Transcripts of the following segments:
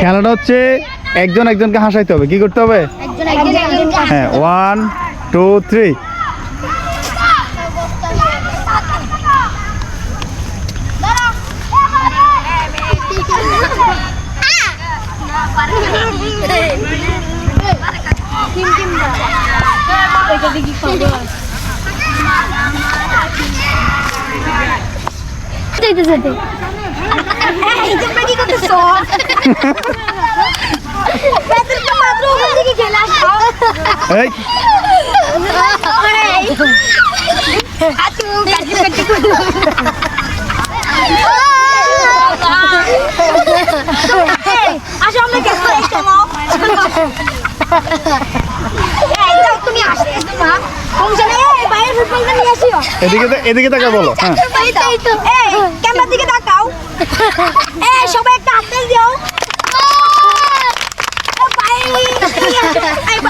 খেলাটা হচ্ছে একজন একজনকে হাসাইতে হবে। কি করতে হবে? হ্যাঁ ওয়ান টু থ্রি যেতে যেতে আসো আমরা কেন চলো এই তুমি আসতে মা কমছে না বাইরে ফুটবলটা নিয়ে আসিও এদিকে এদিকে তাকে বলো হ্যাঁ এই তো এই সবাই একটা আপেল দিও।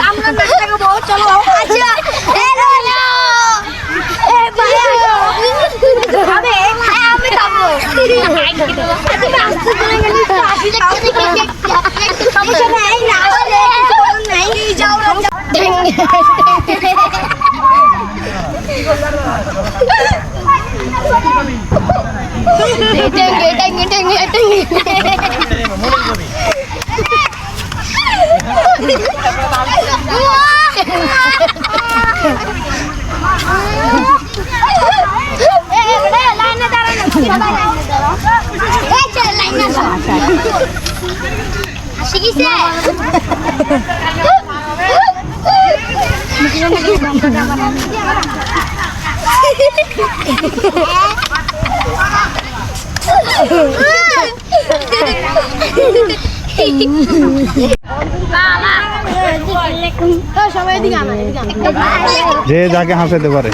আমরা নাচ দেখাবো, চলো। আচ্ছা, এই রোলো। এই যে যাকে হাসাইতে পারে।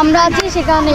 আমরা আছি সেখানে।